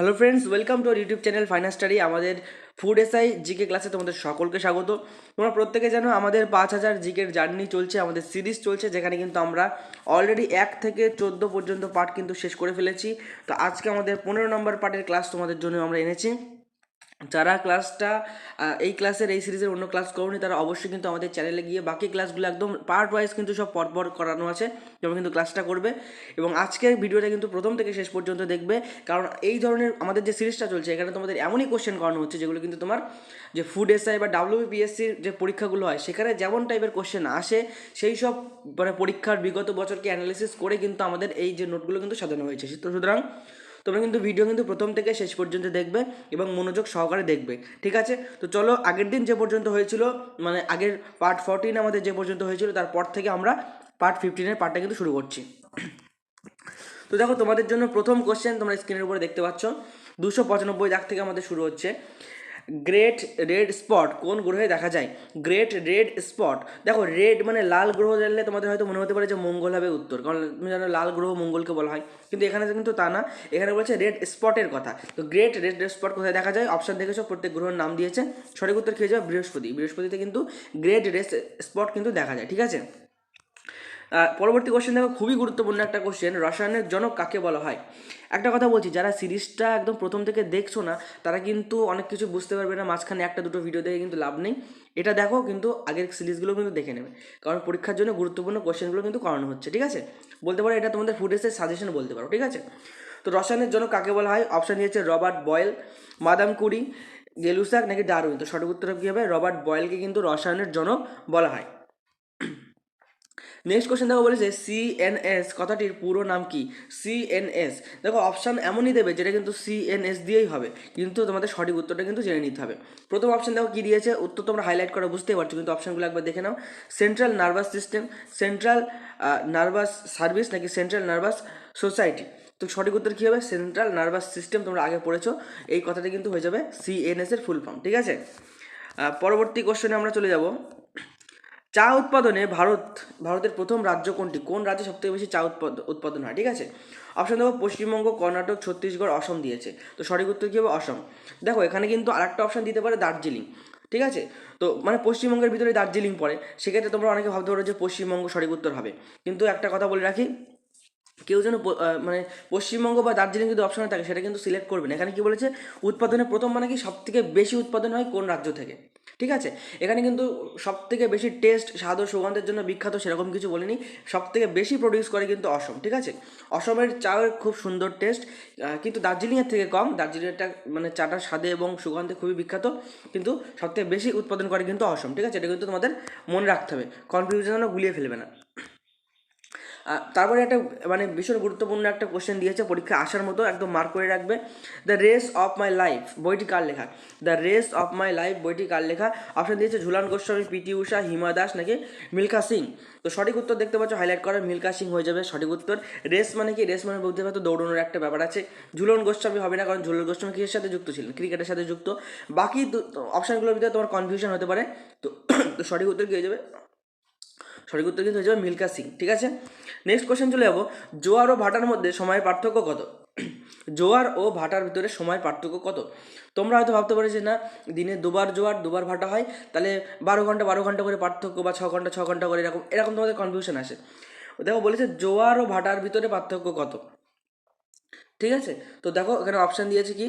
Hello friends welcome to YouTube channel final study আমাদের food SI GK ক্লাসে তোমাদের সকলকে স্বাগত। তোমরা প্রত্যেকে জানো আমাদের পাঁচ হাজার জিকের জার্নি চলছে, আমাদের সিরিজ চলছে, যেখানে কিন্তু আমরা অলরেডি এক থেকে চোদ্দ পর্যন্ত পার্ট কিন্তু শেষ করে ফেলেছি। তো আজকে আমাদের পনেরো নম্বর পার্টের ক্লাস তোমাদের জন্য আমরা এনেছি। যারা ক্লাসটা এই ক্লাসের এই সিরিজের অন্য ক্লাস করোনি, তারা অবশ্যই কিন্তু আমাদের চ্যানেলে গিয়ে বাকি ক্লাসগুলো একদম পার্ট ওয়াইজ কিন্তু সব পরপর করানো আছে, যেমন কিন্তু ক্লাসটা করবে। এবং আজকের ভিডিওটা কিন্তু প্রথম থেকে শেষ পর্যন্ত দেখবে, কারণ এই ধরনের আমাদের যে সিরিজটা চলছে, এখানে তোমাদের এমনই কোশ্চেন করানো হচ্ছে, যেগুলো কিন্তু তোমার যে ফুড এসআই বা ডাব্লিউবিপিএসসির যে পরীক্ষাগুলো হয়, সেখানে যেমন টাইপের কোশ্চেন আসে, সেই সব মানে পরীক্ষার বিগত বছরকে অ্যানালিসিস করে কিন্তু আমাদের এই যে নোটগুলো কিন্তু সাজানো হয়েছে। সুতরাং তোমরা কিন্তু ভিডিও কিন্তু প্রথম থেকে শেষ পর্যন্ত দেখবে এবং মনোযোগ সহকারে দেখবে, ঠিক আছে? তো চলো, আগের দিন যে পর্যন্ত হয়েছিল মানে আগের পার্ট ফোরটিন আমাদের যে পর্যন্ত হয়েছিল, তারপর থেকে আমরা পার্ট ফিফটিনের পার্টটা কিন্তু শুরু করছি। তো দেখো, তোমাদের জন্য প্রথম কোশ্চেন তোমরা স্ক্রিনের উপরে দেখতে পাচ্ছ। দুশো পঁচানব্বই দাগ থেকে আমাদের শুরু হচ্ছে। গ্রেট রেড স্পট কোন গ্রহে দেখা যায়? গ্রেট রেড স্পট দেখো রেড মানে লাল গ্রহ জানলে তোমাদের হয়তো মনে হতে পারে যে মঙ্গল হবে উত্তর। কারণ তুমি জানো, লাল গ্রহ মঙ্গলকে বলা হয়। কিন্তু এখানে কিন্তু তা না। এখানে বলছে রেড স্পটের কথা। তো গ্রেট রেড স্পট কোথায় দেখা যায়? অপশন দেখেছ? প্রত্যেক গ্রহের নাম দিয়েছে। সঠিক উত্তর খেয়ে যাবে বৃহস্পতি। বৃহস্পতিতে কিন্তু গ্রেট রেড স্পট কিন্তু দেখা যায়। ঠিক আছে? পরবর্তী কোশ্চেন দেখো, খুবই গুরুত্বপূর্ণ একটা কোশ্চেন রসায়নের জনক কাকে বলা হয়? একটা কথা বলছি, যারা সিরিজটা একদম প্রথম থেকে দেখছ না, তারা কিন্তু অনেক কিছু বুঝতে পারবে না, মাঝখানে একটা দুটো ভিডিও দেখে কিন্তু লাভ নেই। এটা দেখো কিন্তু আগের সিরিজগুলো কিন্তু দেখে নেবে, কারণ পরীক্ষার জন্য গুরুত্বপূর্ণ কোশ্চেনগুলো কিন্তু করানো হচ্ছে, ঠিক আছে? বলতে পারো এটা তোমাদের ফুটেজের সাজেশন বলতে পারো, ঠিক আছে? তো রসায়নের জন্য কাকে বলা হয়? অপশান দিয়েছে Robert Boyle, Madame Curie, Gay Lussac নাকি ডারউইন? তো সঠিক উত্তর কী হবে রবার্ট বয়েলকে কিন্তু রসায়নের জনক বলা হয়। নেক্সট কোশ্চেন দেখো বলেছে সিএনএস কথাটির পুরো নাম কি? সিএনএস দেখো অপশান এমনই দেবে যেটা কিন্তু সিএনএস দিয়েই হবে। কিন্তু তোমাদের সঠিক উত্তরটা কিন্তু জেনে নিতে হবে। প্রথম অপশান দেখো কী দিয়েছে? উত্তর তোমরা হাইলাইট করে, বুঝতেই পারছ। কিন্তু অপশানগুলো একবার দেখে নাও। Central nervous system central nervous service নাকি সেন্ট্রাল নার্ভাস সোসাইটি তো সঠিক উত্তর কী হবে? সেন্ট্রাল নার্ভাস সিস্টেম তোমরা আগে পড়েছো। এই কথাটা কিন্তু হয়ে যাবে সিএনএস এর ফুল ফর্ম ঠিক আছে? পরবর্তী কোশ্চেনে আমরা চলে যাব। চা উৎপাদনে ভারত, ভারতের প্রথম রাজ্য কোনটি? কোন রাজ্যে সবথেকে বেশি চা উৎপাদ- উৎপাদন হয়? ঠিক আছে? অপশন দেখো পশ্চিমবঙ্গ, কর্ণাটক, ছত্তিশগড়, অসম দিয়েছে। তো সঠিক উত্তর কী হবে? অসম। দেখো, এখানে কিন্তু আরেকটা অপশন দিতে পারে দার্জিলিং। ঠিক আছে? তো মানে পশ্চিমবঙ্গের ভিতরে দার্জিলিং পড়ে। সেক্ষেত্রে তোমরা অনেকে ভাবতে পারো যে পশ্চিমবঙ্গ সঠিক উত্তর হবে। কিন্তু একটা কথা বলে রাখি কেউ যেন মানে পশ্চিমবঙ্গ বা দার্জিলিং যদি অপশনে থাকে, সেটা কিন্তু সিলেক্ট করবেন। এখানে কি বলেছে? উৎপাদনে প্রথম মানে কি সব থেকে বেশি উৎপাদন হয় কোন রাজ্য থেকে? ঠিক আছে? এখানে কিন্তু সব থেকে বেশি টেস্ট স্বাদ ও সুগন্ধের জন্য বিখ্যাত সেরকম কিছু বলিনি। সব থেকে বেশি প্রডিউস করে কিন্তু অসম। ঠিক আছে? অসমের চায়ের খুব সুন্দর টেস্ট কিন্তু দার্জিলিংয়ের থেকে কম। দার্জিলিংয়েরটা মানে চাটার স্বাদে এবং সুগন্ধে খুবই বিখ্যাত, কিন্তু সব থেকে বেশি উৎপাদন করে কিন্তু অসম। ঠিক আছে? এটা কিন্তু তোমাদের মনে রাখতে হবে। কনফিউশন গুলিয়ে ফেলবে না। তারপরে একটা মানে ভীষণ গুরুত্বপূর্ণ একটা কোশ্চেন দিয়েছে, পরীক্ষা আসার মতো একদম মার্ক করে রাখবে। The race of my life বইটি কার লেখা? The race of my life বইটি কার লেখা? অপশন দিয়েছে ঝুলান গোস্বামী পিটি উষা, হিমা দাস নাকি মিল্খা সিং? তো সঠিক উত্তর দেখতে পাচ্ছ হাইলাইট করা মিল্খা সিং হয়ে যাবে সঠিক উত্তর। রেস মানে কি? রেস মানে বলতে পারতো দৌড়ানোর একটা ব্যাপার আছে। ঝুলন গোস্বামী হবে না, কারণ ঝুলন গোস্বামী কিসের সাথে যুক্ত ছিলেন? ক্রিকেটের সাথে যুক্ত। বাকি অপশানগুলোর ভিতরে তোমার কনফিউশন হতে পারে। তো সঠিক উত্তর কী হয়ে যাবে? সঠিক উত্তর কিন্তু হয়ে যাবে মিল্কা সিং, ঠিক আছে? নেক্সট কোশ্চেন চলে যাব। জোয়ার ও ভাটার মধ্যে সময়ের পার্থক্য কত? জোয়ার ও ভাটার ভিতরে সময় পার্থক্য কত? তোমরা হয়তো ভাবতে পারো যে না, দিনে দুবার জোয়ার, দুবার ভাটা হয়, তাহলে বারো ঘণ্টা বারো ঘণ্টা করে পার্থক্য বা ছ ঘণ্টা ছ ঘণ্টা করে এরকম এরকম তোমাদের কনফিউশন আসে। দেখো, বলেছে জোয়ার ও ভাটার ভিতরে পার্থক্য কত? ঠিক আছে? তো দেখো, এখানে অপশান দিয়েছে কি?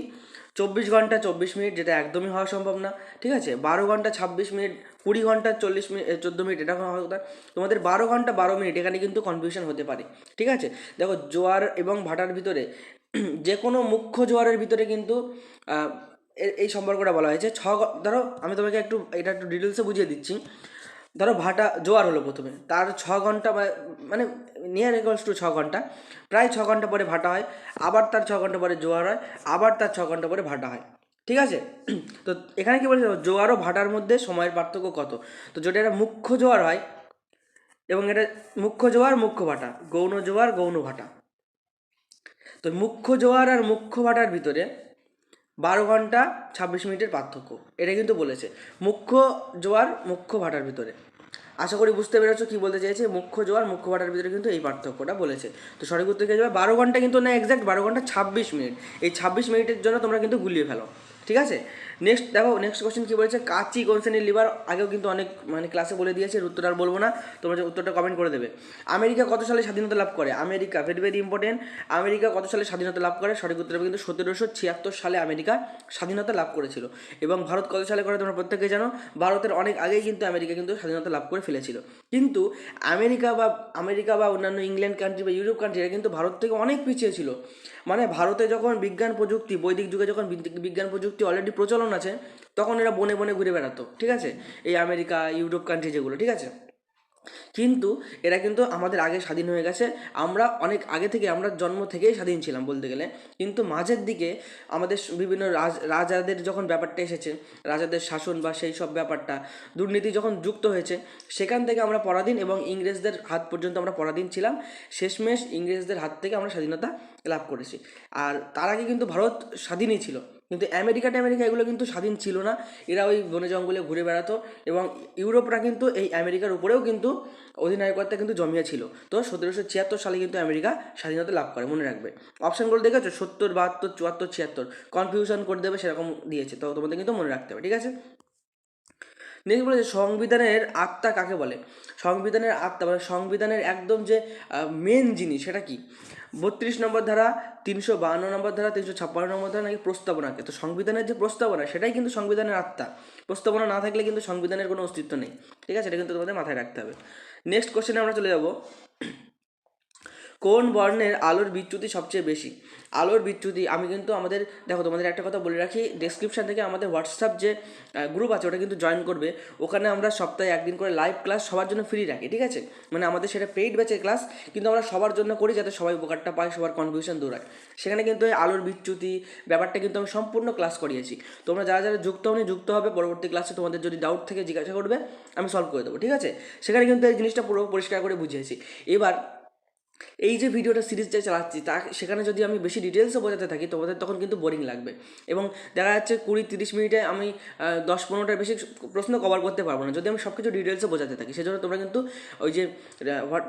চব্বিশ ঘণ্টা চব্বিশ মিনিট, যেটা একদমই হওয়া সম্ভব না, ঠিক আছে? বারো ঘণ্টা ছাব্বিশ মিনিট কুড়ি ঘণ্টা চল্লিশ মিনিট চোদ্দ মিনিট, এটা হওয়ার কথা তোমাদের বারো ঘণ্টা বারো মিনিট, এখানে কিন্তু কনফিউশন হতে পারে। ঠিক আছে? দেখো, জোয়ার এবং ভাটার ভিতরে যে কোনো মুখ্য জোয়ারের ভিতরে কিন্তু এই সম্পর্কটা বলা হয়েছে। ছ ধরো, আমি তোমাকে একটু, এটা একটু ডিটেলসে বুঝিয়ে দিচ্ছি। ধরো, ভাটা, জোয়ার হলো প্রথমে। তার ছ ঘণ্টা মানে নিয়ার ইকুয়ালস টু ছ ঘণ্টা। প্রায় ছ ঘণ্টা পরে ভাটা হয়, আবার তার ছ ঘণ্টা পরে জোয়ার হয়, আবার তার ছ ঘণ্টা পরে ভাটা হয়। ঠিক আছে? তো এখানে কি বলেছে? জোয়ার ও ভাটার মধ্যে সময়ের পার্থক্য কত? তো যেটা এটা মুখ্য জোয়ার হয় এবং এটা মুখ্য জোয়ার মুখ্য ভাটা। গৌণ জোয়ার, গৌণ ভাটা। তো মুখ্য জোয়ার আর মুখ্য ভাটার ভিতরে বারো ঘণ্টা ছাব্বিশ মিনিটের পার্থক্য। এটা কিন্তু বলেছে। মুখ্য জোয়ার, মুখ্য ভাটার ভিতরে। আশা করি বুঝতে পেরেছ কি বলতে চাইছে? মুখ্য জোয়ার, মুখ্য ভাটার ভিতরে কিন্তু এই পার্থক্যটা বলেছে। তো সঠিক উত্তর কে যাবে? বারো ঘণ্টা কিন্তু না এক্সাক্ট বারো ঘণ্টা ছাব্বিশ মিনিট। এই ছাব্বিশ মিনিটের জন্য তোমরা কিন্তু গুলিয়ে ফেলো। ঠিক আছে? নেক্সট দেখো নেক্সট কোশ্চেন কি বলেছে? কাচি কোন শ্রেণির লিভার আগেও কিন্তু অনেক মানে ক্লাসে বলে দিয়েছে উত্তরটা আর বলব না। তোমরা উত্তরটা কমেন্ট করে দেবে। আমেরিকা কত সালে স্বাধীনতা লাভ করে? America very very important America কত সালে স্বাধীনতা লাভ করে? সঠিক উত্তর কিন্তু সতেরোশো ছিয়াত্তর সালে আমেরিকা স্বাধীনতা লাভ করেছিল। এবং ভারত কত সালে করে তোমরা প্রত্যেকে জানো? ভারতের অনেক আগেই কিন্তু আমেরিকা কিন্তু স্বাধীনতা লাভ করে ফেলেছিল। কিন্তু আমেরিকা বা আমেরিকা বা অন্যান্য ইংল্যান্ড কান্ট্রি বা ইউরোপ কান্ট্রি এরা কিন্তু ভারত থেকে অনেক পিছিয়ে ছিল। মানে ভারতে যখন বিজ্ঞান প্রযুক্তি, বৈদিক যুগে যখন বিজ্ঞান প্রযুক্তি অলরেডি প্রচলন আছে, তখন এরা বনে বনে ঘুরে বেড়াতো, ঠিক আছে? এই আমেরিকা, ইউরোপ কান্ট্রি যেগুলো, ঠিক আছে? কিন্তু এরা কিন্তু আমাদের আগে স্বাধীন হয়ে গেছে। আমরা অনেক আগে থেকে আমরা জন্ম থেকেই স্বাধীন ছিলাম বলতে গেলে। কিন্তু মাঝের দিকে আমাদের বিভিন্ন রাজ রাজাদের যখন ব্যাপারটা এসেছে, রাজাদের শাসন বা সেই সব ব্যাপারটা, দুর্নীতি যখন যুক্ত হয়েছে, সেখান থেকে আমরা পরাধীন এবং ইংরেজদের হাত পর্যন্ত আমরা পরাধীন ছিলাম। শেষমেশ ইংরেজদের হাত থেকে আমরা স্বাধীনতা লাভ করেছি। আর তার আগে কিন্তু ভারত স্বাধীনই ছিল। কিন্তু আমেরিকা আমেরিকা এগুলো কিন্তু স্বাধীন ছিল না। এরা ওই বনে জঙ্গলে ঘুরে বেড়াতো এবং ইউরোপরা কিন্তু এই আমেরিকার উপরেও কিন্তু অধিনায়কত্ব কিন্তু জমিয়েছিল। তো সতেরোশো ছিয়াত্তর সালে কিন্তু আমেরিকা স্বাধীনতা লাভ করে, মনে রাখবে। অপশানগুলো দেখেছ? সত্তর, বাহাত্তর, চুয়াত্তর, ছিয়াত্তর। কনফিউশন করে দেবে, সেরকম দিয়েছে। তো তোমাদের কিন্তু মনে রাখতে হবে, ঠিক আছে? নেক্সট বলেছে, সংবিধানের আত্মা কাকে বলে? সংবিধানের আত্মা মানে সংবিধানের একদম যে মেন জিনিস সেটা কি? বত্রিশ নম্বর ধারা, তিনশো বাহান্ন নম্বর ধারা, তিনশো ছাপ্পান্ন নম্বর ধারা নাকি প্রস্তাবনাকে। তো সংবিধানের যে প্রস্তাবনা, সেটাই কিন্তু সংবিধানের আত্মা। প্রস্তাবনা না থাকলে কিন্তু সংবিধানের কোনো অস্তিত্ব নেই। ঠিক আছে? এটা কিন্তু তোমাদের মাথায় রাখতে হবে। নেক্সট কোশ্চেনে আমরা চলে যাব। কোন বর্ণের আলোর বিচ্যুতি সবচেয়ে বেশি? আলোর বিচ্যুতি, আমি কিন্তু আমাদের, দেখো তোমাদের একটা কথা বলে রাখি ডেসক্রিপশন থেকে আমাদের হোয়াটসঅ্যাপ যে গ্রুপ আছে, ওটা কিন্তু জয়েন করবে। ওখানে আমরা সপ্তাহে একদিন করে লাইভ ক্লাস সবার জন্য ফ্রি রাখি, ঠিক আছে? মানে আমাদের সেটা পেইড ব্যাচের ক্লাস কিন্তু আমরা সবার জন্য করি যাতে সবাই উপকারটা পায়, সবার কনফিউশন দূর হয় সেখানে কিন্তু এই আলোর বিচ্যুতি ব্যাপারটা কিন্তু আমি সম্পূর্ণ ক্লাস করিয়েছি। তোমরা যারা যারা যুক্ত হওনি যুক্ত হবে, পরবর্তী ক্লাসে তোমাদের যদি ডাউট থেকে, জিজ্ঞাসা করবে, আমি সলভ করে দেবো, ঠিক আছে? সেখানে কিন্তু এই জিনিসটা পুরো পরিষ্কার করে বুঝিয়েছি। এবার এই যে ভিডিওটা সিরিজ যে চালাচ্ছি, তা সেখানে যদি আমি বেশি ডিটেলসও বোঝাতে থাকি, তোমাদের তখন কিন্তু বোরিং লাগবে। এবং দেখা যাচ্ছে কুড়ি তিরিশ মিনিটে আমি দশ পনেরোটার বেশি প্রশ্ন কভার করতে পারব না। যদি আমি সব কিছু ডিটেলসও বোঝাতে থাকি, সেজন্য তোমরা কিন্তু ওই যে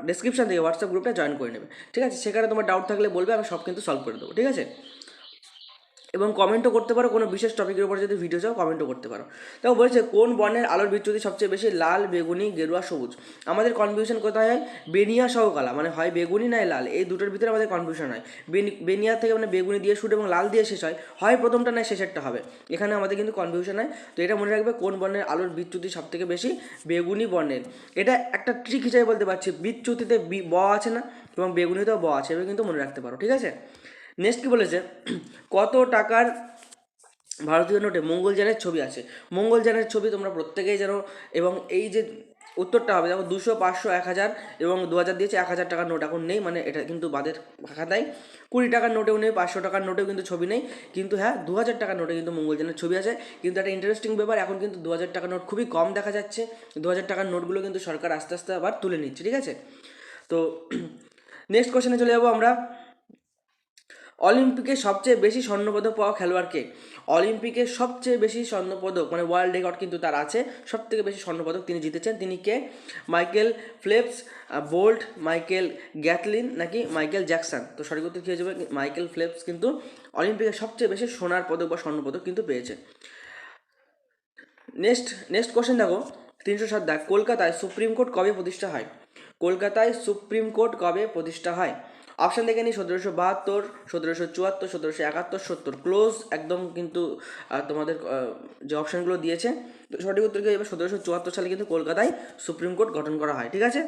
ডেসক্রিপশন থেকে হোয়াটসঅ্যাপ গ্রুপটা জয়েন করে নেবে। ঠিক আছে? সেখানে তোমার ডাউট থাকলে বলবে, আমি সব কিন্তু সলভ করে দেবো। ঠিক আছে? এবং কমেন্টও করতে পারো, কোনো বিশেষ টপিকের উপর যদি ভিডিও চাও কমেন্টও করতে পারো। দেখো বলেছে, কোন বর্ণের আলোর বিচ্যুতি সবচেয়ে বেশি? লাল, বেগুনি, গেরুয়া, সবুজ। আমাদের কনফিউশন কোথায় হয়? বেনিয়া সহ কালা। মানে হয় বেগুনি নয় লাল? এই দুটোর ভিতরে আমাদের কনফিউশন হয়। বেনি- বেনিয়া থেকে মানে বেগুনি দিয়ে শুট এবং লাল দিয়ে শেষ হয়। হয় প্রথমটা নয় শেষেরটা হবে? এখানে আমাদের কিন্তু কনফিউশন হয়। তো এটা মনে রাখবে, কোন বর্ণের আলোর বিচ্যুতি সবথেকে বেশি? বেগুনি বর্ণের। এটা একটা ট্রিক হিসাবে বলতে পারছি। বিচ্যুতিতে ব আছে না? এবং বেগুনিতেও ব আছে। এবার কিন্তু মনে রাখতে পারো। ঠিক আছে? নেক্সট কি বলেছে? কত টাকার ভারতীয় নোটে মঙ্গলযানের ছবি আছে? মঙ্গলযানের ছবি তোমরা প্রত্যেকেই জানো এবং এই যে উত্তরটা হবে, দেখো দুশো পাঁচশো এক হাজার এবং দু হাজার দিয়েছে এক হাজার টাকার নোট এখন নেই মানে এটা কিন্তু বাদের খাতায় কুড়ি টাকার নোটেও নেই, পাঁচশো টাকার নোটেও কিন্তু ছবি নেই, কিন্তু হ্যাঁ দু হাজার টাকার নোটে কিন্তু মঙ্গলযানের ছবি আছে। কিন্তু একটা ইন্টারেস্টিং ব্যাপার, এখন কিন্তু দু হাজার টাকার নোট খুবই কম দেখা যাচ্ছে। দু হাজার টাকার নোটগুলো কিন্তু সরকার আস্তে আস্তে আবার তুলে নিচ্ছে, ঠিক আছে? তো নেক্সট কোশ্চেনে চলে যাব আমরা। অলিম্পিকে সবচেয়ে বেশি স্বর্ণপদক পাওয়া খেলোয়াড়কে? অলিম্পিকে সবচেয়ে বেশি স্বর্ণপদক মানে ওয়ার্ল্ড রেকর্ড কিন্তু তার আছে সব থেকে বেশি স্বর্ণপদক তিনি জিতেছেন। তিনি কে? Michael Phelps Bolt, Michael Gatlin নাকি মাইকেল জ্যাকসন? তো সঠিক উত্তর কী হয়ে যাবে? মাইকেল ফ্লেপস কিন্তু অলিম্পিকে সবচেয়ে বেশি সোনার পদক বা স্বর্ণপদক কিন্তু পেয়েছে। নেক্সট নেক্সট কোশ্চেন দেখো। তিনশো সাত দেখ কলকাতায় সুপ্রিম কোর্ট কবে প্রতিষ্ঠা হয়? কলকাতায় সুপ্রিম কোর্ট কবে প্রতিষ্ঠা হয়? অপশান দেখে নিই সতেরোশো বাহাত্তর, সতেরোশো চুয়াত্তর, সতেরোশো একাত্তর, সত্তর ক্লোজ একদম কিন্তু তোমাদের যে অপশানগুলো দিয়েছে। তো সঠিক উত্তর কি? হবে সতেরোশো চুয়াত্তর সালে কিন্তু কলকাতায় সুপ্রিম কোর্ট গঠন করা হয়, ঠিক আছে?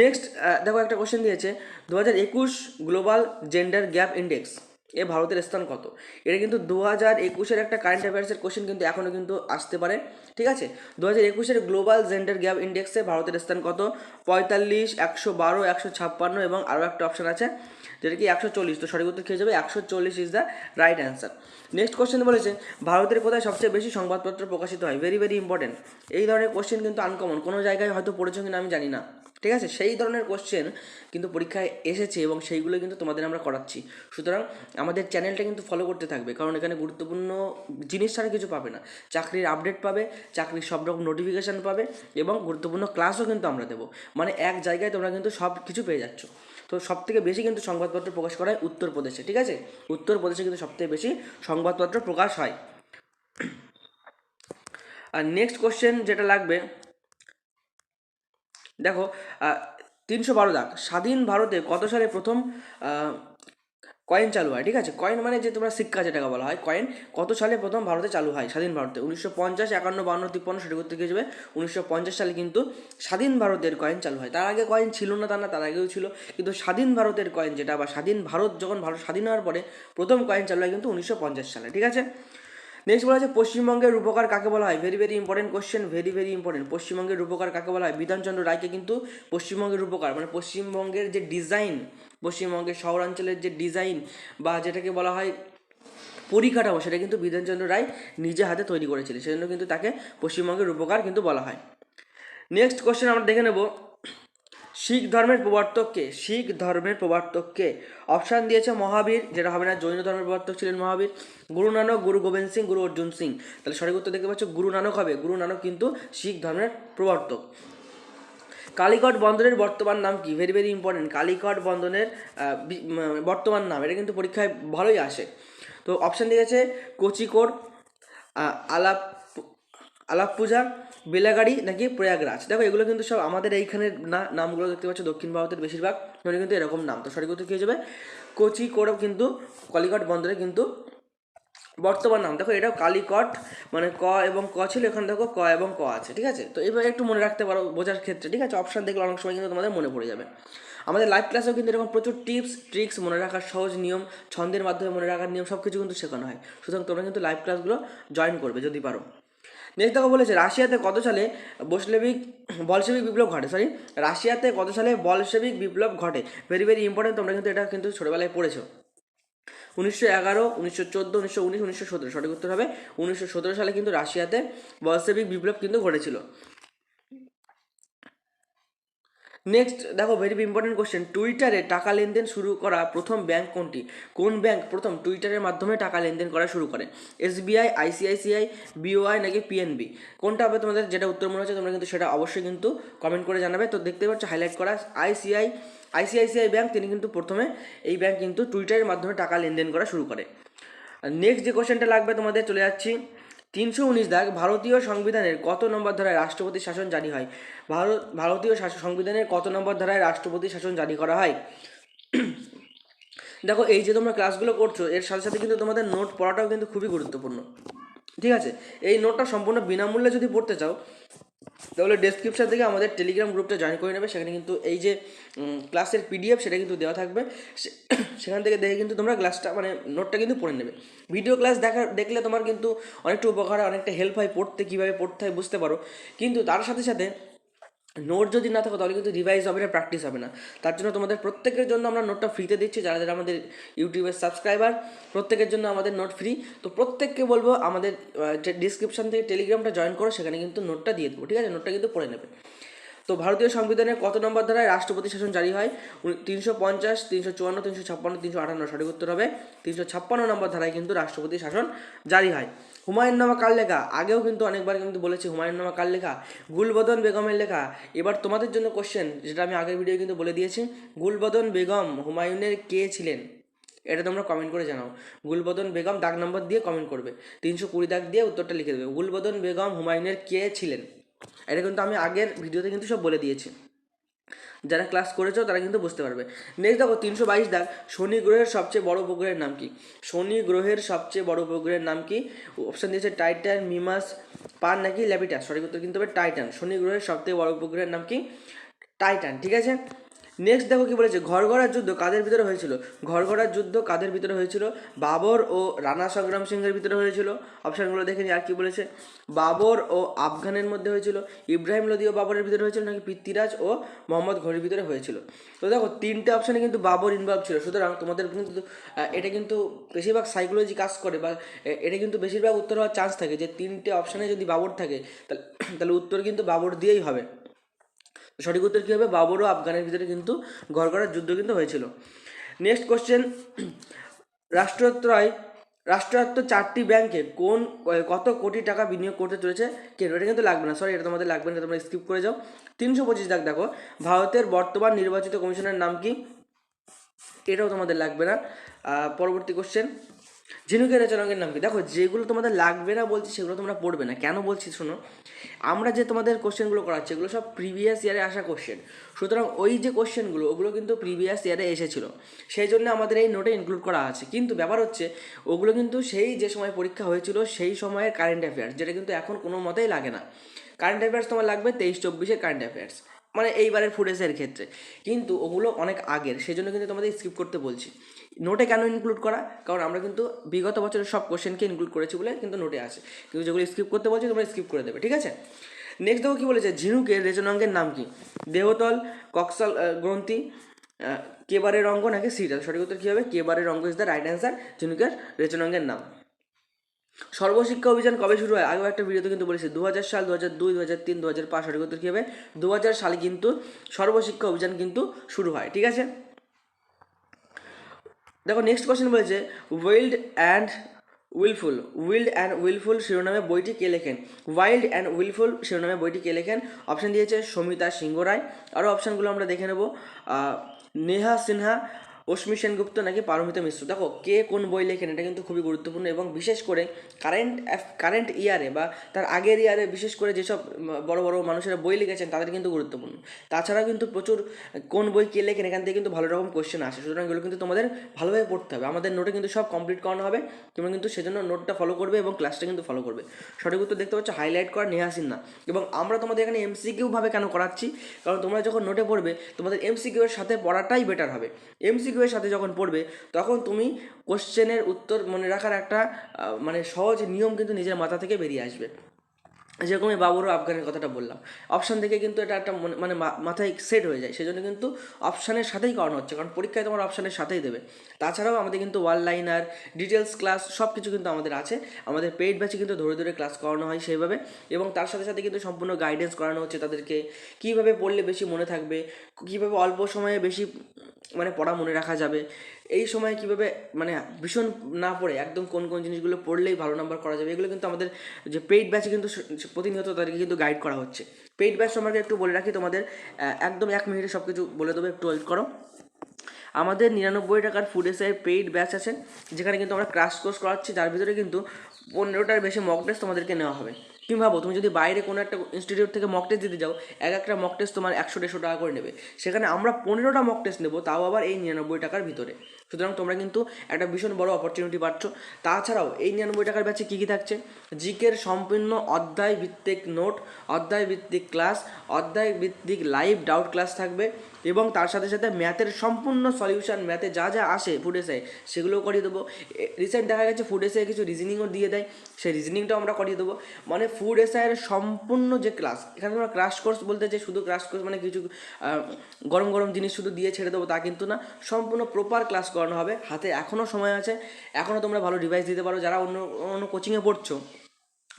নেক্সট দেখো একটা কোশ্চেন দিয়েছে। দু হাজার একুশ গ্লোবাল জেন্ডার গ্যাপ ইন্ডেক্স এ ভারতের স্থান কত? এটা কিন্তু দু হাজার একুশের একটা কারেন্ট অ্যাফেয়ার্সের কোশ্চেন কিন্তু এখনও কিন্তু আসতে পারে, ঠিক আছে? দু হাজার একুশের গ্লোবাল জেন্ডার গ্যাপ ইন্ডেক্সে ভারতের স্থান কত? পঁয়তাল্লিশ, একশো বারো, একশো ছাপ্পান্ন এবং আরও একটা অপশান আছে, যেটা কি একশো চল্লিশ। তো সঠিক উত্তর খেয়ে যাবে, একশো চল্লিশ is the right answer next question বলেছে, ভারতের কোথায় সবচেয়ে বেশি সংবাদপত্র প্রকাশিত হয়? ভেরি ভেরি ইম্পর্টেন্ট এই ধরনের কোশ্চেন কিন্তু আনকমন কোনো জায়গায় হয়তো পড়েছো কিনা আমি জানি না। ঠিক আছে? সেই ধরনের কোশ্চেন কিন্তু পরীক্ষায় এসেছে এবং সেইগুলো কিন্তু তোমাদের আমরা করাচ্ছি। সুতরাং আমাদের চ্যানেলটা কিন্তু ফলো করতে থাকবে। কারণ এখানে গুরুত্বপূর্ণ জিনিস ছাড়া কিছু পাবে না। চাকরির আপডেট পাবে, চাকরির সব রকম নোটিফিকেশান পাবে এবং গুরুত্বপূর্ণ ক্লাসও কিন্তু আমরা দেবো। মানে এক জায়গায় তোমরা কিন্তু সব কিছু পেয়ে যাচ্ছ। তো সব থেকে বেশি কিন্তু সংবাদপত্র প্রকাশ করা হয় উত্তরপ্রদেশে, ঠিক আছে? উত্তরপ্রদেশে কিন্তু সবথেকে বেশি সংবাদপত্র প্রকাশ হয়। আর নেক্সট কোশ্চেন যেটা লাগবে দেখো তিনশো বারো দাগ। স্বাধীন ভারতে কত সালে প্রথম কয়েন চালু হয়? ঠিক আছে? কয়েন মানে যে তোমরা সিক্কা যেটাকে বলা হয় কয়েন কত সালে প্রথম ভারতে চালু হয় স্বাধীন ভারতে? উনিশশো পঞ্চাশ, একান্ন, বান্ন, তিপ্পান্ন, সেটা করতে গিয়ে উনিশশো পঞ্চাশ সালে কিন্তু স্বাধীন ভারতের কয়েন চালু হয়। তার আগে কয়েন ছিল না তা না, তার আগেও ছিল। কিন্তু স্বাধীন ভারতের কয়েন যেটা বা স্বাধীন ভারত যখন ভারত স্বাধীন হওয়ার পরে প্রথম কয়েন চালু হয় কিন্তু উনিশশো পঞ্চাশ সালে। ঠিক আছে? নেক্সট বলা আছে পশ্চিমবঙ্গের রূপকার কাকে বলা হয়? Very very important question very very important পশ্চিমবঙ্গের রূপকার কাকে বলা হয়? বিধানচন্দ্র রায়কে কিন্তু পশ্চিমবঙ্গের রূপকার মানে পশ্চিমবঙ্গের যে ডিজাইন পশ্চিমবঙ্গের শহরাঞ্চলের যে ডিজাইন বা যেটাকে বলা হয় পরিকাঠামো, সেটা কিন্তু বিধানচন্দ্র রায় নিজে হাতে তৈরি করেছিলেন। সেজন্য কিন্তু তাকে পশ্চিমবঙ্গের রূপকার কিন্তু বলা হয়। নেক্সট কোশ্চেন আমরা দেখে নেব। শিখ ধর্মের প্রবর্তককে শিখ ধর্মের প্রবর্তককে অপশান দিয়েছে মহাবীর যেটা হবে না জৈন ধর্মের প্রবর্তক ছিলেন মহাবীর। গুরু নানক গুরু গোবিন্দ সিং গুরু অর্জুন সিং। তাহলে সঠিক উত্তর দেখতে পাচ্ছ গুরু নানক হবে। গুরু নানক কিন্তু শিখ ধর্মের প্রবর্তক। কালীকট বন্দরের বর্তমান নাম কি? ভেরি ভেরি ইম্পর্টেন্ট কালীকট বন্দরের উম, বর্তমান নাম। এটা কিন্তু পরীক্ষায় ভালোই আসে। তো অপশান দিয়েছে কোচিকোড আলাপ আলাপ পূজা বেলাগাড়ি নাকি প্রয়াগরাজ? দেখো, এগুলো কিন্তু সব আমাদের এইখানের না, নামগুলো দেখতে পাচ্ছ, দক্ষিণ ভারতের বেশিরভাগ মানে কিন্তু এরকম নাম। তো সঠিক কী হয়ে যাবে? কোচিকোড কিন্তু, কলিকট বন্দরে কিন্তু বর্তমান নাম। দেখো, এটাও কালিকট মানে ক এবং ক ছিল, এখানে দেখো ক এবং ক আছে, ঠিক আছে? তো এবার একটু মনে রাখতে পারো বোঝার ক্ষেত্রে, ঠিক আছে? অপশান দেখলে অনেক সময় কিন্তু তোমাদের মনে পড়ে যাবে। আমাদের লাইভ ক্লাসেও কিন্তু এরকম প্রচুর টিপস ট্রিক্স মনে রাখার সহজ নিয়ম, ছন্দের মাধ্যমে মনে রাখার নিয়ম সব কিছু কিন্তু শেখানো হয়। সুতরাং তোমরা কিন্তু লাইভ ক্লাসগুলো জয়েন করবে, যদি পারো। নেক্সট দেখো বলেছে, রাশিয়াতে কত সালে বলশেভিক বলসেবিক বিপ্লব ঘটে? সরি রাশিয়াতে কত সালে বলসেবিক বিপ্লব ঘটে? ভেরি ভেরি ইম্পর্টেন্ট তোমরা কিন্তু এটা কিন্তু ছোটোবেলায় পড়েছো। উনিশশো এগারো, উনিশশো চোদ্দ, উনিশশো উনিশ, উনিশশো সতেরো, সঠিক উত্তর হবে, উনিশশো সতেরো সালে কিন্তু রাশিয়াতে বলসেবিক বিপ্লব কিন্তু ঘটেছিল। নেক্সট দেখো ভেরি ইম্পর্টেন্ট কোশ্চেন টুইটারে টাকা লেনদেন শুরু করা প্রথম ব্যাংক কোনটি? কোন ব্যাংক প্রথম টুইটারের মাধ্যমে টাকা লেনদেন করা শুরু করে? এসবিআই আইসিআইসিআই বিওআই নাকি পিএনবি কোনটা হবে তোমাদের? যেটা উত্তর মনে হচ্ছে, তোমরা কিন্তু সেটা অবশ্যই কিন্তু কমেন্ট করে জানাবে। তো দেখতে পাচ্ছ হাইলাইট করা আইসিআই আইসিআইসিআই ব্যাংক তিনি কিন্তু প্রথমে এই ব্যাংক কিন্তু টুইটারের মাধ্যমে টাকা লেনদেন করা শুরু করে। নেক্সট যে কোশ্চেনটা লাগবে তোমাদের, চলে যাচ্ছি। তিনশো উনিশ দাগ ভারতীয় সংবিধানের কত নম্বর ধারায় রাষ্ট্রপতি শাসন জারি হয়? ভারত, ভারতীয় সংবিধানের কত নম্বর ধারায় রাষ্ট্রপতি শাসন জারি করা হয়? দেখো, এই যে তোমরা ক্লাসগুলো করছ, এর সাথে সাথে কিন্তু তোমাদের নোট পড়াটাও কিন্তু খুবই গুরুত্বপূর্ণ। ঠিক আছে? এই নোটটা সম্পূর্ণ বিনামূল্যে যদি পড়তে চাও তাহলে ডেসক্রিপশান থেকে আমাদের টেলিগ্রাম গ্রুপটা জয়েন করে নেবে, সেখানে কিন্তু এই যে ক্লাসের পিডিএফ সেটা কিন্তু দেওয়া থাকবে। সেখান থেকে দেখে কিন্তু তোমরা ক্লাসটা মানে নোটটা কিন্তু পড়ে নেবে। ভিডিও ক্লাস দেখা, দেখলে তোমার কিন্তু অনেকটা উপকার হয়, অনেকটা হেল্প হয় পড়তে, কীভাবে পড়তে হয় বুঝতে পারো। কিন্তু তার সাথে সাথে নোট যদি না থাকে, তাহলে কিন্তু রিভাইজ হবে না প্র্যাকটিস হবে না। তার জন্য তোমাদের প্রত্যেকের জন্য আমরা নোটটা ফ্রিতে দিচ্ছি, যারা যারা আমাদের ইউটিউবের সাবস্ক্রাইবার প্রত্যেকের জন্য আমাদের নোট ফ্রি তো প্রত্যেককে বলব, আমাদের ডিসক্রিপশন থেকে টেলিগ্রামটা জয়েন করো, সেখানে কিন্তু নোটটা দিয়ে দেবো, ঠিক আছে? নোটটা কিন্তু পড়ে নেবে। তো ভারতীয় সংবিধানের কত নম্বর ধারায় রাষ্ট্রপতি শাসন জারি হয়? তিনশো পঞ্চাশ, তিনশো চুয়ান্ন, তিনশো ছাপ্পান্ন, তিনশো আটান্ন, সঠিক উত্তর হবে। তিনশো ছাপ্পান্ন নম্বর ধারায় কিন্তু রাষ্ট্রপতি শাসন জারি হয়। হুমায়ুন নামা কার লেখা? আগেও কিন্তু অনেকবার কিন্তু বলেছি হুমায়ুন নামা কার লেখা? গুলবদন বেগমের লেখা। এবার তোমাদের জন্য কোশ্চেন যেটা আমি আগের ভিডিও কিন্তু বলে দিয়েছি। গুলবদন বেগম হুমায়ুনের কে ছিলেন? এটা তোমরা কমেন্ট করে জানাও। গুলবদন বেগম দাগ নম্বর দিয়ে কমেন্ট করবে। তিনশো কুড়ি দাগ দিয়ে উত্তরটা লিখে দেবে। গুলবদন বেগম হুমায়ুনের কে ছিলেন? এটা কিন্তু আমি আগের ভিডিওতে কিন্তু সব বলে দিয়েছি। যারা ক্লাস করেছ তারা কিন্তু বুঝতে পারবে। নেক্সট দেখো, তিনশো বাইশ দাগ। শনি গ্রহের সবচেয়ে বড় উপগ্রহের নাম কি? শনি গ্রহের সবচেয়ে বড় উপগ্রহের নাম কি? অপশান দিয়েছে টাইটান মিমাস পান নাকি ল্যাপিটাস সঠিক উত্তর কিন্তু হবে টাইটান শনি গ্রহের সবথেকে বড় উপগ্রহের নাম কি? টাইটান ঠিক আছে? নেক্সট দেখো কি বলেছে ঘরগড়ার যুদ্ধ কাদের ভিতরে হয়েছিল? ঘরগড়ার যুদ্ধ কাদের ভিতরে হয়েছিল? বাবর ও রানা সংগ্রাম সিংহের ভিতরে হয়েছিল। অপশানগুলো দেখে নিই আর কি বলেছে? বাবর ও আফগানের মধ্যে হয়েছিল। ইব্রাহিম লোদি ও বাবরের ভিতরে হয়েছিল, নাকি পৃথ্বীরাজ ও মোহাম্মদ ঘড়ির ভিতরে হয়েছিল? তো দেখো, তিনটে অপশানে কিন্তু বাবর ইনভলভ ছিল। সুতরাং তোমাদের কিন্তু এটা কিন্তু বেশিরভাগ সাইকোলজি কাজ করে বা এটা কিন্তু বেশিরভাগ উত্তর হওয়ার চান্স থাকে। যে তিনটে অপশানে যদি বাবর থাকে তাহলে উত্তর কিন্তু বাবর দিয়েই হবে। সঠিক উত্তর কী হবে? বাবর ও আফগানের ভিতরে কিন্তু গড়গড়ার যুদ্ধ কিন্তু হয়েছিল। নেক্সট কোশ্চেন রাষ্ট্রত্রয় রাষ্ট্রায়ত্ত চারটি ব্যাংকে কোন কত কোটি টাকা বিনিয়োগ করতে চলেছে? কেন? এটা কিন্তু লাগবে না। সরি এটা তোমাদের লাগবে না তোমরা স্কিপ করে যাও। তিনশো পঁচিশ দাগ দেখো। ভারতের বর্তমান নির্বাচিত কমিশনের নাম কি? এটাও তোমাদের লাগবে না। পরবর্তী কোশ্চেন ঝিনুকের রচনাঙ্গের নাম কি দেখো, যেগুলো তোমাদের লাগবে না বলছি, সেগুলো তোমরা পড়বে না। কেন বলছি, শোনো? আমরা যে তোমাদের কোশ্চেনগুলো করাচ্ছি, এগুলো সব প্রিভিয়াস ইয়ারে আসা কোশ্চেন সুতরাং ওই যে কোশ্চেনগুলো ওগুলো কিন্তু প্রিভিয়াস ইয়ারে এসেছিল। সেই জন্য আমাদের এই নোটে ইনক্লুড করা আছে। কিন্তু ব্যাপার হচ্ছে, ওগুলো কিন্তু সেই যে সময় পরীক্ষা হয়েছিল, সেই সময়ের কারেন্ট অ্যাফেয়ার্স যেটা কিন্তু এখন কোনো মতেই লাগে না। কারেন্ট অ্যাফেয়ার্স তোমার লাগবে তেইশ চব্বিশের কারেন্ট অ্যাফেয়ার্স মানে এইবারের ফুটেজের ক্ষেত্রে। কিন্তু ওগুলো অনেক আগের, সেই জন্য কিন্তু তোমাদের স্কিপ করতে বলছি। নোটে কেন ইনক্লুড করা? কারণ আমরা কিন্তু বিগত বছরের সব কোশ্চেনকে ইনক্লুড করেছি বলে কিন্তু নোটে আছে। কিন্তু যেগুলো স্কিপ করতে বলছি, তোমরা স্কিপ করে দেবে, ঠিক আছে? নেক্সট দেখো কী বলেছে? ঝিনুকের রেচনাঙ্গের নাম কি? দেহতল, কক্সাল গ্রন্থি কেবারের অঙ্গ নাকি সিটাল সঠিক উত্তর কী হবে? কেবারের অঙ্গ ইজ দ্য রাইট অ্যান্সার ঝিনুকের রেচনাঙ্গের নাম। সর্বশিক্ষা অভিযান কবে শুরু হয়? আগেও একটা ভিডিওতে কিন্তু বলেছি দু হাজার সাল দু হাজার দুই দু হাজার তিন দু হাজার পাঁচ, সঠিক উত্তর কী হবে? দু হাজার সালে কিন্তু সর্বশিক্ষা অভিযান কিন্তু শুরু হয়, ঠিক আছে? দেখো নেক্সট কোয়েশ্চেন বলেছে wild and wilful wild and wilful শিরোনামে বইটি কে লেখেন? ওয়াইল্ড অ্যান্ড উইলফুল শিরোনামে বইটি কে লেখেন? অপশান দিয়েছে সমিতা সিংহ রায়। আরও অপশানগুলো আমরা দেখে নেব। নেহা সিনহা অশ্মি সেনগুপ্ত নাকি পারমিতা মিশ্র? দেখো, কে কোন বই লেখেন এটা কিন্তু খুবই গুরুত্বপূর্ণ এবং বিশেষ করে কারেন্ট কারেন্ট ইয়ারে বা তার আগের ইয়ারে বিশেষ করে যেসব বড় বড় মানুষেরা বই লিখেছেন তাদের কিন্তু গুরুত্বপূর্ণ। তাছাড়াও কিন্তু প্রচুর, কোন বই কে লেখেন এখান থেকে কিন্তু ভালো রকম কোয়েশ্চেন আসে। সুতরাং এগুলো কিন্তু তোমাদের ভালোভাবে পড়তে হবে। আমাদের নোটে কিন্তু সব কমপ্লিট করানো হবে। তোমরা কিন্তু সেজন্য নোটটা ফলো করবে এবং ক্লাসটা কিন্তু ফলো করবে। সঠিক উত্তর দেখতে পাচ্ছ হাইলাইট করা নেহা সিনহা। এবং আমরা তোমাদের এখানে এমসিকিউ ভাবে কেন করাচ্ছি? কারণ তোমরা যখন নোটে পড়বে, তোমাদের এমসিকিউ এর সাথে পড়াটাই বেটার হবে। এমসিকিউ এর সাথে যখন পড়বে, তখন তুমি কোশ্চেনের উত্তর মনে রাখার একটা মানে সহজ নিয়ম কিন্তু নিজের মাথা থেকে বেরিয়ে আসবে। যেরকম এই বাবুর আফগানের কথাটা বললাম। অপশান থেকে কিন্তু এটা একটা মনে- মাথায় সেট হয়ে যায়। সেজন্য কিন্তু অপশানের সাথেই করানো হচ্ছে। কারণ পরীক্ষায় তোমার অপশানের সাথেই দেবে। তাছাড়াও আমাদের কিন্তু ওয়াল লাইনার ডিটেলস ক্লাস সব কিছু কিন্তু আমাদের আছে। আমাদের পেইড ব্যাচে কিন্তু ধরে ধরে ক্লাস করানো হয় সেইভাবে। এবং তার সাথে সাথে কিন্তু সম্পূর্ণ গাইডেন্স করানো হচ্ছে তাদেরকে। কীভাবে পড়লে বেশি মনে থাকবে? কীভাবে অল্প সময়ে বেশি মানে পড়া মনে রাখা যাবে? এই সময় কীভাবে মানে ভীষণ না পড়ে, একদম কোন কোন জিনিসগুলো পড়লেই ভালো নাম্বার করা যাবে। এগুলো কিন্তু আমাদের যে পেইড ব্যাচে কিন্তু প্রতিনিয়ত তাদেরকে কিন্তু গাইড করা হচ্ছে। পেইড ব্যাচ সম্পর্কে একটু বলে রাখি, তোমাদের একদম এক মিনিটে সব কিছু বলে দেবো, একটু ওয়েট করো। আমাদের নিরানব্বই টাকার ফুড এসের পেইড ব্যাচ আছে, যেখানে কিন্তু আমরা ক্রাশ কোর্স করাচ্ছি, যার ভিতরে কিন্তু পনেরোটার বেশি মক টেস্ট তোমাদেরকে নেওয়া হবে। তুমি ভাবো তুমি যদি বাইরে কোনো একটা ইনস্টিটিউট থেকে মক টেস্ট দিতে যাও, এক একটা মক টেস্ট তোমার একশো, দেড়শো টাকা করে নেবে। সেখানে আমরা পনেরোটা মক টেস্ট নেব, তাও আবার এই নিরানব্বই টাকার ভিতরে। সুতরাং তোমরা কিন্তু একটা ভীষণ বড় অপরচুনিটি পাচ্ছ। তাছাড়াও এই নিরানব্বই টাকার ব্যাচে কী কী থাকছে? জিকের সম্পূর্ণ অধ্যায় ভিত্তিক নোট অধ্যায় ভিত্তিক ক্লাস অধ্যায় ভিত্তিক লাইভ ডাউট ক্লাস থাকবে। এবং তার সাথে সাথে ম্যাথের সম্পূর্ণ সলিউশন ম্যাথে যা যা আসে ফুড এসে সেগুলোও করিয়ে দেবো। রিসেন্ট দেখা গেছে ফুড এসে কিছু রিজনিংও দিয়ে দেয়। সেই রিজনিংটাও আমরা করিয়ে দেবো। মানে ফুড এসআইয়ের সম্পূর্ণ যে ক্লাস এখানে আমরা ক্রাশ কোর্স বলতে যে শুধু ক্রাশ কোর্স মানে কিছু গরম গরম জিনিস শুধু দিয়ে ছেড়ে দেবো তা কিন্তু না, সম্পূর্ণ প্রপার ক্লাস করানো হবে। হাতে এখনও সময় আছে। এখনও তোমরা ভালো ডিভাইস দিতে পারো। যারা অন্য অন্য কোচিংয়ে পড়ছো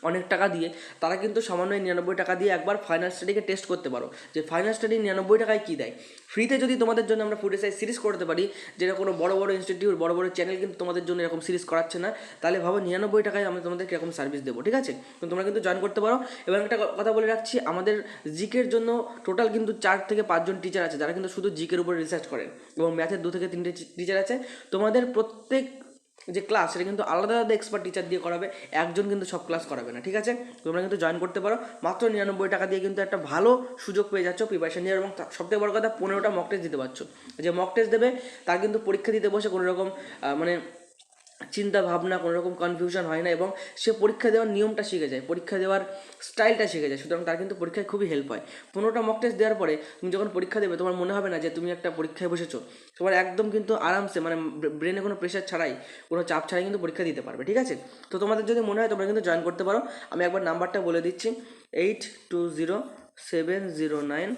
অনেক টাকা দিয়ে, তারা কিন্তু সামান্য নিরানব্বই টাকা দিয়ে একবার ফাইনাল স্টাডিকে টেস্ট করতে পারো। যে ফাইনাল স্টাডি নিরানব্বই টাকায় কী দেয়? ফ্রিতে যদি তোমাদের জন্য আমরা এসআই সিরিজ করতে পারি, যেটা কোনো বড় বড় ইনস্টিটিউট বড় বড় চ্যানেল কিন্তু তোমাদের জন্য এরকম সিরিজ করাচ্ছে না, তাহলে ভাবো নিরানব্বই টাকায় আমরা তোমাদের কীরকম সার্ভিস দেবো, ঠিক আছে? তোমরা কিন্তু জয়েন করতে পারো। এবং একটা কথা বলে রাখছি, আমাদের জিকের জন্য টোটাল কিন্তু চার থেকে পাঁচজন টিচার আছে, যারা কিন্তু শুধু জিকের উপরে রিসার্চ করেন এবং ম্যাথের দু থেকে তিনটে টিচার আছে। তোমাদের প্রত্যেক যে ক্লাস সেটা কিন্তু আলাদা আলাদা এক্সপার্ট টিচার দিয়ে করাবে, একজন কিন্তু সব ক্লাস করাবে না, ঠিক আছে? তোমরা কিন্তু জয়েন করতে পারো। মাত্র নিরানব্বই টাকা দিয়ে কিন্তু একটা ভালো সুযোগ পেয়ে যাচ্ছ প্রিপারেশন নিয়ে এবং সবথেকে বড় কথা, পনেরোটা মক টেস্ট দিতে পারছ। যে মক টেস্ট দেবে, তার কিন্তু পরীক্ষা দিতে বসে কোনো রকম মানে চিন্তা ভাবনা কোনো রকম কনফিউশন হয় না এবং সে পরীক্ষা দেওয়ার নিয়মটা শিখে যায়, পরীক্ষা দেওয়ার স্টাইলটা শিখে যায়। সুতরাং তার কিন্তু পরীক্ষায় খুবই হেল্প হয়। পনেরোটা মক টেস্ট দেওয়ার পরে তুমি যখন পরীক্ষা দেবে, তোমার মনে হবে না যে তুমি একটা পরীক্ষায় বসেছো। তোমার একদম কিন্তু আরামসে মানে ব্রেনে কোনো প্রেশার ছাড়াই, কোনো চাপ ছাড়াই কিন্তু পরীক্ষা দিতে পারবে, ঠিক আছে? তো তোমাদের যদি মনে হয় তোমরা কিন্তু জয়েন করতে পারো। আমি একবার নাম্বারটা বলে দিচ্ছি eight two zero seven zero nine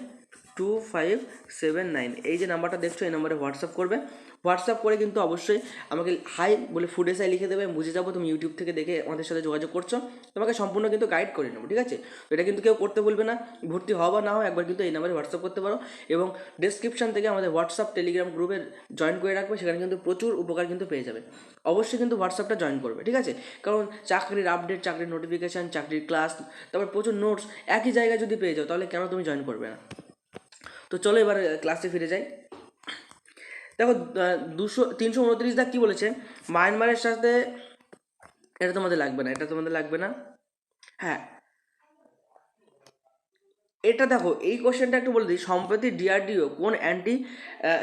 two five seven nine এই যে নাম্বারটা দেখছ, এই নাম্বারে হোয়াটসঅ্যাপ করবে। হোয়াটসঅ্যাপ করে কিন্তু অবশ্যই আমাকে হাই বলে ফুড এসআই লিখে দেবে। আমি বুঝে যাব, তুমি ইউটিউব থেকে দেখে আমাদের সাথে যোগাযোগ করছ। তোমাকে সম্পূর্ণ কিন্তু গাইড করে নেব, ঠিক আছে? এটা কিন্তু কেউ করতে বলবে না। ভর্তি হওয়া বা না হয় একবার কিন্তু এই নাম্বারে হোয়াটসঅ্যাপ করতে পারো। এবং ডেসক্রিপশন থেকে আমাদের হোয়াটসঅ্যাপ টেলিগ্রাম গ্রুপে জয়েন করে রাখবে। সেখানে কিন্তু প্রচুর উপকার কিন্তু পেয়ে যাবে। অবশ্যই কিন্তু হোয়াটসঅ্যাপটা জয়েন করবে, ঠিক আছে? কারণ চাকরির আপডেট চাকরির নোটিফিকেশান চাকরির ক্লাস তারপর প্রচুর নোটস একই জায়গায় যদি পেয়ে যাও, তাহলে কেন তুমি জয়েন করবে না? তো চলো এবার ক্লাসে ফিরে যাই। দেখো দুশো, তিনশো উনত্রিশ দাগ কী বলেছে? মায়ানমারের সাথে, এটা তোমাদের লাগবে না, এটা তোমাদের লাগবে না। হ্যাঁ। এটা দেখো, এই কোশ্চেনটা একটু বলে দিই। সম্প্রতি ডিআরডিও কোন অ্যান্টি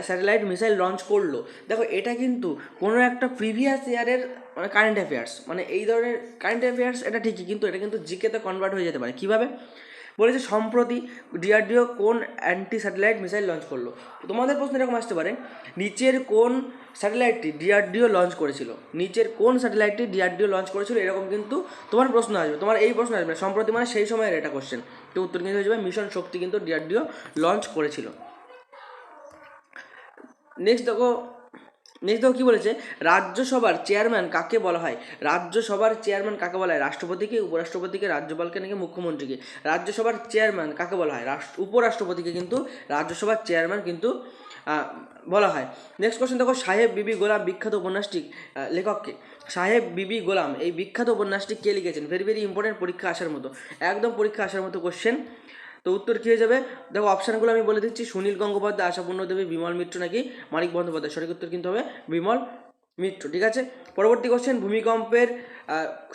স্যাটেলাইট মিসাইল লঞ্চ করল? দেখো, এটা কিন্তু কোনো একটা প্রিভিয়াস ইয়ারের মানে কারেন্ট অ্যাফেয়ার্স মানে এই ধরনের কারেন্ট অ্যাফেয়ার্স এটা ঠিকই, কিন্তু এটা কিন্তু জিকেতে কনভার্ট হয়ে যেতে পারে। কীভাবে? বলেছে সম্প্রতি ডিআরডিও কোন অ্যান্টি স্যাটেলাইট মিসাইল লঞ্চ করল। তোমাদের প্রশ্ন এরকম আসতে পারে, নিচের কোন স্যাটেলাইটটি ডিআরডিও লঞ্চ করেছিল? নিচের কোন স্যাটেলাইটটি ডিআরডিও লঞ্চ করেছিল? এরকম কিন্তু তোমার প্রশ্ন আসবে, তোমার এই প্রশ্ন আসবে। সম্প্রতি মানে সেই সময়ের এটা কোশ্চেন তো উত্তর কিন্তু হয়ে যাবে, মিশন শক্তি কিন্তু ডিআরডিও লঞ্চ করেছিল। নেক্সট দেখো নেক্সট দেখো কী বলেছে? রাজ্যসভার চেয়ারম্যান কাকে বলা হয়? রাজ্যসভার চেয়ারম্যান কাকে বলা হয়? রাষ্ট্রপতিকে, উপরাষ্ট্রপতিকে, রাজ্যপালকে নাকি মুখ্যমন্ত্রীকে? রাজ্যসভার চেয়ারম্যান কাকে বলা হয়? রাষ্ট্র, উপরাষ্ট্রপতিকে কিন্তু রাজ্যসভার চেয়ারম্যান কিন্তু বলা হয়। নেক্সট কোশ্চেন দেখো, সাহেব বিবি গোলাম বিখ্যাত উপন্যাসটি লেখককে। সাহেব বিবি গোলাম, এই বিখ্যাত উপন্যাসটি কে লিখেছেন? ভেরি ভেরি ইম্পর্টেন্ট পরীক্ষা আসার মতো। একদম পরীক্ষা আসার মতো কোশ্চেন তো উত্তর কী হয়ে যাবে? দেখো, অপশানগুলো আমি বলে দিচ্ছি। সুনীল গঙ্গোপাধ্যায়, আশাপূর্ণ দেবী, বিমল মিত্র নাকি মানিক বন্দ্যোপাধ্যায়? সঠিক উত্তর কিন্তু হবে বিমল মিত্র, ঠিক আছে? পরবর্তী কোশ্চেন ভূমিকম্পের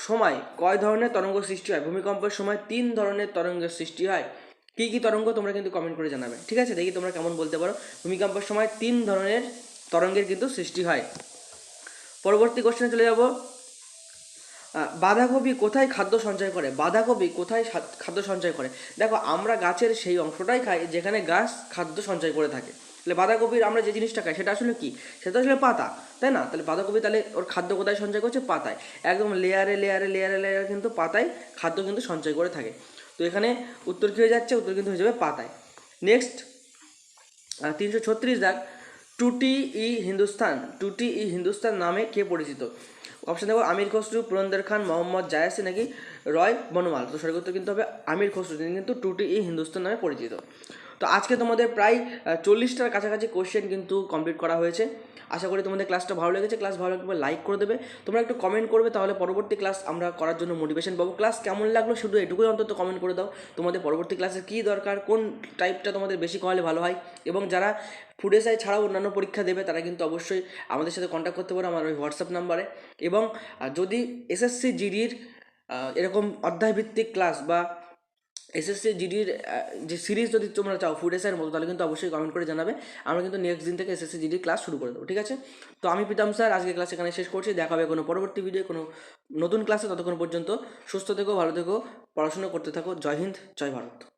সময় কয় ধরনের তরঙ্গ সৃষ্টি হয়? ভূমিকম্পের সময় তিন ধরনের তরঙ্গের সৃষ্টি হয়। কী কী তরঙ্গ তোমরা কিন্তু কমেন্ট করে জানাবে। ঠিক আছে? দেখি তোমরা কেমন বলতে পারো। ভূমিকম্পের সময় তিন ধরনের তরঙ্গের কিন্তু সৃষ্টি হয়। পরবর্তী কোশ্চেনে চলে যাব। বাঁধাকপি কোথায় খাদ্য সঞ্চয় করে? বাঁধাকপি কোথায় খাদ্য সঞ্চয় করে? দেখো, আমরা গাছের সেই অংশটাই খাই যেখানে গাছ খাদ্য সঞ্চয় করে থাকে। তাহলে বাঁধাকপির আমরা যে জিনিসটা খাই, সেটা আসলে কি? সেটা আসলে পাতা, তাই না? তাহলে বাঁধাকপি তাহলে ওর খাদ্য কোথায় সঞ্চয় করছে? পাতায়। একদম লেয়ারে লেয়ারে লেয়ারে লেয়ারে কিন্তু পাতায় খাদ্য কিন্তু সঞ্চয় করে থাকে। তো এখানে উত্তর কী হয়ে যাচ্ছে? উত্তর কিন্তু হয়ে যাবে পাতায়। নেক্সট তিনশো ছত্রিশ দাগ টুটি ই হিন্দুস্তান টুটি ই হিন্দুস্তান নামে কে পরিচিত? অপশন দেখো আমির খসরু পুরন্দর খান মোহাম্মদ জায়াসি নাকি রয় বনমাল তো সঠিক উত্তর কিন্তু হবে আমির খসরু তিনি কিন্তু টুটি ই হিন্দুস্তান নামে পরিচিত। তো আজকে তোমাদের প্রায় চল্লিশটার কাছাকাছি কোশ্চেন কিন্তু কমপ্লিট করা হয়েছে। আশা করি তোমাদের ক্লাসটা ভালো লেগেছে। ক্লাস ভালো লাগবে লাইক করে দেবে। তোমরা একটু কমেন্ট করবে, তাহলে পরবর্তী ক্লাস আমরা করার জন্য মোটিভেশন পাবো। ক্লাস কেমন লাগল শুধু এটুকুই অন্তত কমেন্ট করে দাও। তোমাদের পরবর্তী ক্লাসে কী দরকার, কোন টাইপটা তোমাদের বেশি করালে ভালো হয়? এবং যারা ফুড এসআই ছাড়াও অন্যান্য পরীক্ষা দেবে, তারা কিন্তু অবশ্যই আমাদের সাথে কন্ট্যাক্ট করতে পারো আমার ওই হোয়াটসঅ্যাপ নাম্বারে এবং যদি এসএসসি জিডির এরকম অধ্যায়ভিত্তিক ক্লাস বা এসএসসি জিডির যে সিরিজ যদি তোমরা চাও ফুড এসের মতো, তাহলে কিন্তু অবশ্যই কমেন্ট করে জানাবে। আমরা কিন্তু নেক্সট দিন থেকে এসএসসি জিডির ক্লাস শুরু করে দেবো, ঠিক আছে? তো আমি প্রীতম স্যার আজকে ক্লাস এখানে শেষ করছি। দেখা হবে কোনো পরবর্তী ভিডিও কোনো নতুন ক্লাসে ততক্ষণ পর্যন্ত। সুস্থ থেকো, ভালো থেকো, পড়াশোনা করতে থাকো। জয় হিন্দ, জয় ভারত।